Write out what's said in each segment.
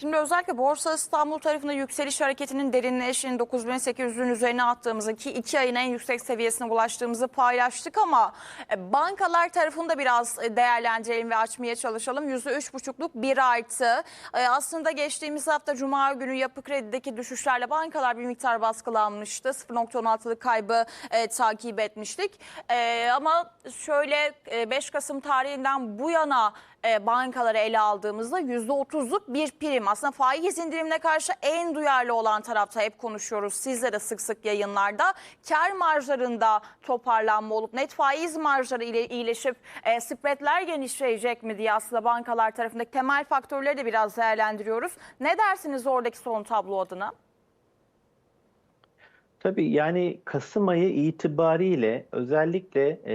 Şimdi özellikle Borsa İstanbul tarafında yükseliş hareketinin derinleştiğini 9800'ün üzerine attığımızı ki 2 ayın en yüksek seviyesine ulaştığımızı paylaştık ama e, bankalar tarafında biraz e, değerlendirelim ve açmaya çalışalım. %3,5'luk bir artı. E, Aslında geçtiğimiz hafta Cuma günü yapı kredideki düşüşlerle bankalar bir miktar baskılanmıştı. 0.16'lık kaybı e, takip etmiştik. E, ama şöyle e, 5 Kasım tarihinden bu yana e, bankaları ele aldığımızda %30'luk bir prim. Aslında faiz indirimine karşı en duyarlı olan tarafta hep konuşuyoruz. Sizle de sık sık yayınlarda. Kar marjlarında toparlanma olup net faiz marjları ile iyileşip e, spreadler genişleyecek mi diye aslında bankalar tarafındaki temel faktörleri de biraz değerlendiriyoruz. Ne dersiniz oradaki son tablo adına? Tabii yani Kasım ayı itibariyle özellikle e,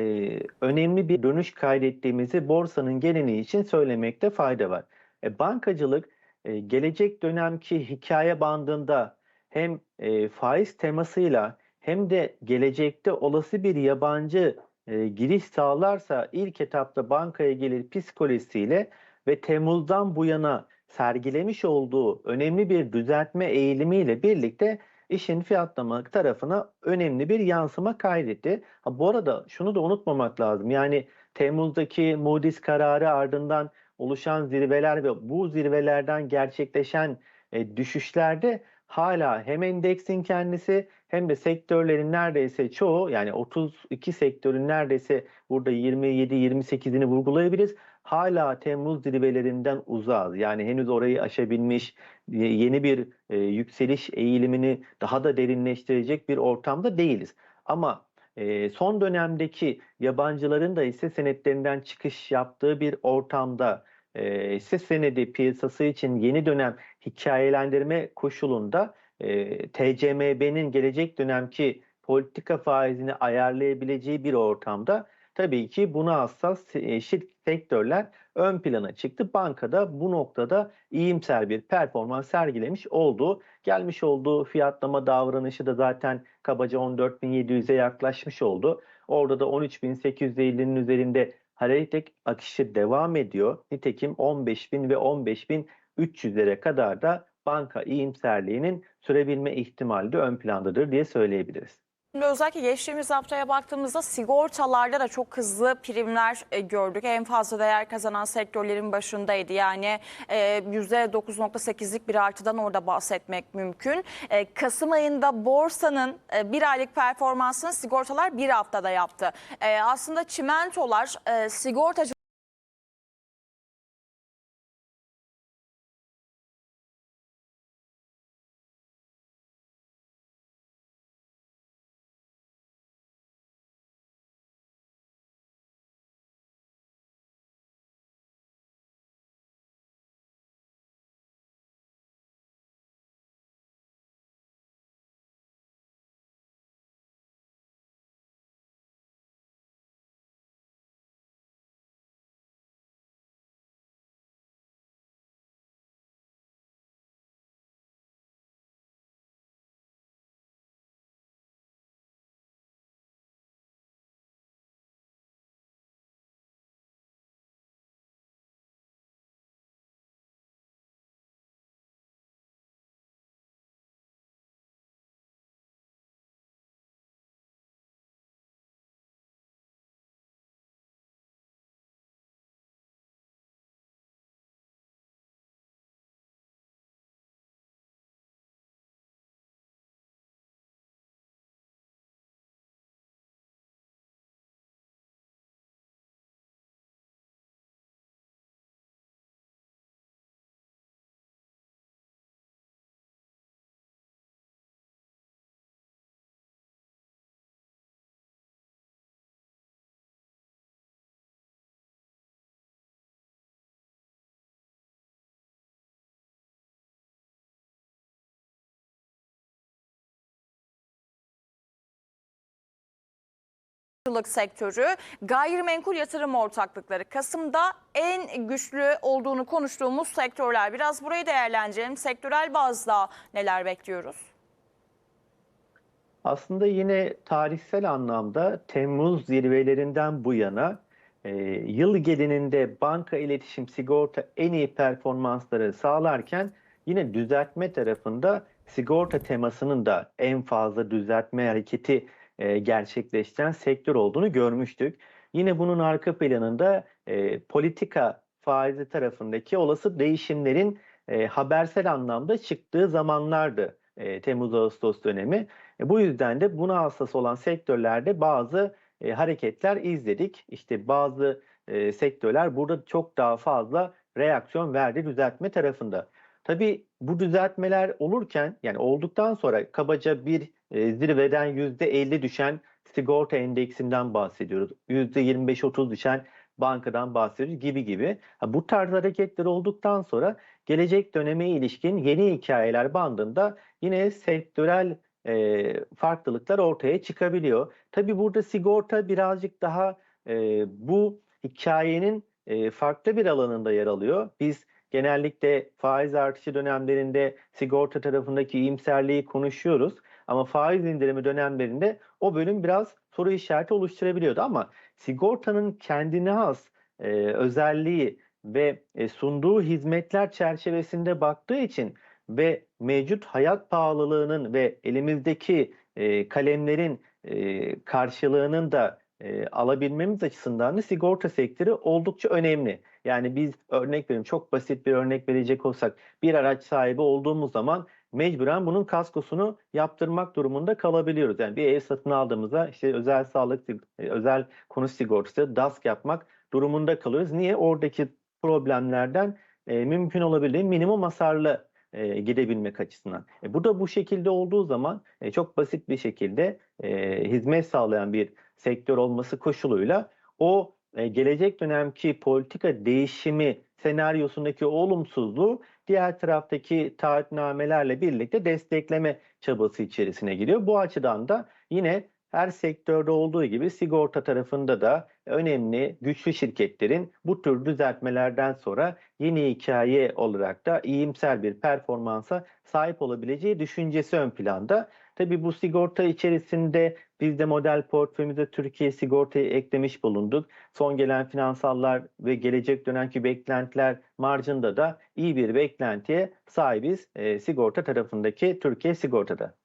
önemli bir dönüş kaydettiğimizi borsanın geleneği için söylemekte fayda var. E, bankacılık e, gelecek dönemki hikaye bandında hem e, faiz temasıyla hem de gelecekte olası bir yabancı e, giriş sağlarsa ilk etapta bankaya gelir psikolojisiyle ve Temmuz'dan bu yana sergilemiş olduğu önemli bir düzeltme eğilimiyle birlikte işin fiyatlama tarafına önemli bir yansıma kaydetti. Ha, bu arada şunu da unutmamak lazım. Yani Temmuz'daki Moody's kararı ardından oluşan zirveler ve bu zirvelerden gerçekleşen e, düşüşlerde hala hem endeksin kendisi hem de sektörlerin neredeyse çoğu yani 32 sektörün neredeyse burada 27-28'ini vurgulayabiliriz. Hala Temmuz zirvelerinden uzağız. Yani henüz orayı aşabilmiş, yeni bir e, yükseliş eğilimini daha da derinleştirecek bir ortamda değiliz. Ama e, son dönemdeki yabancıların da hisse senetlerinden çıkış yaptığı bir ortamda e, senedi piyasası için yeni dönem hikayelendirme koşulunda e, TCMB'nin gelecek dönemki politika faizini ayarlayabileceği bir ortamda tabii ki buna hassas e, sektörler ön plana çıktı. Bankada bu noktada iyimser bir performans sergilemiş oldu. Gelmiş olduğu fiyatlama davranışı da zaten kabaca 14.700'e yaklaşmış oldu. Orada da 13.850'nin üzerinde hareket akışı devam ediyor. Nitekim 15.000 ve 15.300'lere kadar da banka iyimserliğinin sürebilme ihtimali de ön plandadır diye söyleyebiliriz. Şimdi özellikle geçtiğimiz haftaya baktığımızda sigortalarda da çok hızlı primler e, gördük. En fazla değer kazanan sektörlerin başındaydı. Yani e, %9.8'lik bir artıdan orada bahsetmek mümkün. E, Kasım ayında borsanın e, bir aylık performansını sigortalar bir haftada yaptı. E, aslında çimentolar e, sigortacı Bankacılık sektörü, gayrimenkul yatırım ortaklıkları Kasım'da en güçlü olduğunu konuştuğumuz sektörler. Biraz burayı değerlendirelim. Sektörel bazda neler bekliyoruz? Aslında yine tarihsel anlamda Temmuz zirvelerinden bu yana e, yıl genelinde banka iletişim sigorta en iyi performansları sağlarken yine düzeltme tarafında sigorta temasının da en fazla düzeltme hareketi e, gerçekleştiren sektör olduğunu görmüştük. Yine bunun arka planında e, politika faizi tarafındaki olası değişimlerin e, habersel anlamda çıktığı zamanlardı e, Temmuz-Ağustos dönemi. E, bu yüzden de buna hassas olan sektörlerde bazı e, hareketler izledik. İşte bazı e, sektörler burada çok daha fazla reaksiyon verdi düzeltme tarafında. Tabii bu düzeltmeler olurken yani olduktan sonra kabaca bir e, zirveden %50 düşen sigorta endeksinden bahsediyoruz. %25-30 düşen bankadan bahsediyoruz gibi gibi. Bu tarz hareketler olduktan sonra gelecek döneme ilişkin yeni hikayeler bandında yine sektörel e, farklılıklar ortaya çıkabiliyor. Tabii burada sigorta birazcık daha e, bu hikayenin e, farklı bir alanında yer alıyor. Biz genellikle faiz artışı dönemlerinde sigorta tarafındaki iyimserliği konuşuyoruz. Ama faiz indirimi dönemlerinde o bölüm biraz soru işareti oluşturabiliyordu. Ama sigortanın kendine has e, özelliği ve e, sunduğu hizmetler çerçevesinde baktığı için ve mevcut hayat pahalılığının ve elimizdeki e, kalemlerin e, karşılığının da e, alabilmemiz açısından da sigorta sektörü oldukça önemli. Yani biz örnek veriyorum çok basit bir örnek verecek olsak bir araç sahibi olduğumuz zaman mecburen bunun kaskosunu yaptırmak durumunda kalabiliyoruz. Yani bir ev satın aldığımızda işte özel sağlık, e, özel konut sigortası, DASK yapmak durumunda kalıyoruz. Niye? Oradaki problemlerden e, mümkün olabildiği minimum hasarlı e, gidebilmek açısından. E, bu da bu şekilde olduğu zaman e, çok basit bir şekilde e, hizmet sağlayan bir sektör olması koşuluyla o e, gelecek dönemki politika değişimi senaryosundaki olumsuzluğu diğer taraftaki taahhütnamelerle birlikte destekleme çabası içerisine giriyor. Bu açıdan da yine her sektörde olduğu gibi sigorta tarafında da önemli güçlü şirketlerin bu tür düzeltmelerden sonra yeni hikaye olarak da iyimser bir performansa sahip olabileceği düşüncesi ön planda. Tabii bu sigorta içerisinde biz de model portföyümüze Türkiye sigortayı eklemiş bulunduk. Son gelen finansallar ve gelecek dönemki beklentiler marjında da iyi bir beklentiye sahibiz e, sigorta tarafındaki Türkiye sigortada.